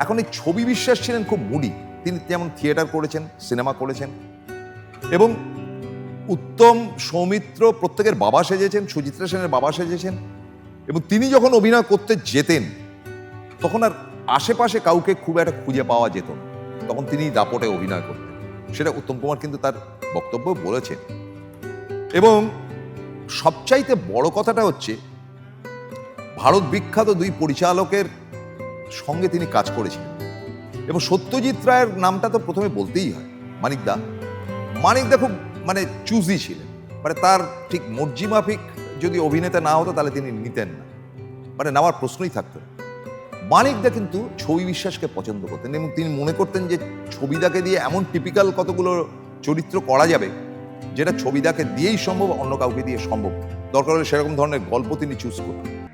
এখন এই ছবি বিশ্বাস ছিলেন খুব মুডি। তিনি যেমন থিয়েটার করেছেন, সিনেমা করেছেন। এবং উত্তম সৌমিত্র প্রত্যেকের বাবা সেজেছেন, সুচিত্রা সেনের বাবা সেজেছেন। এবং তিনি যখন অভিনয় করতে যেতেন, তখন আর আশেপাশে কাউকে খুব একটা খুঁজে পাওয়া যেত তখন তিনি দাপটে অভিনয় করতেন। সেটা উত্তম কুমার কিন্তু তার বক্তব্য বলেছেন। এবং সবচাইতে বড় কথাটা হচ্ছে, ভারত বিখ্যাত দুই পরিচালকের সঙ্গে তিনি কাজ করেছিলেন। এবং সত্যজিৎ রায়ের নামটা তো প্রথমে বলতেই হয় মানিকদা মানিকদা খুব মানে চুজি ছিলেন। মানে তার ঠিক মর্জি মাফিক যদি অভিনেতা না হতো, তাহলে তিনি নিতেন না। মানে নেওয়ার প্রশ্নই থাকতো না। মানিকদা কিন্তু ছবি বিশ্বাসকে পছন্দ করতেন এবং তিনি মনে করতেন যে, ছবিদাকে দিয়ে এমন টিপিক্যাল কতগুলো চরিত্র করা যাবে, যেটা ছবিদাকে দিয়েই সম্ভব অন্য কাউকে দিয়ে সম্ভব। দরকার হলে সেরকম ধরনের গল্প তিনি চুজ করতেন।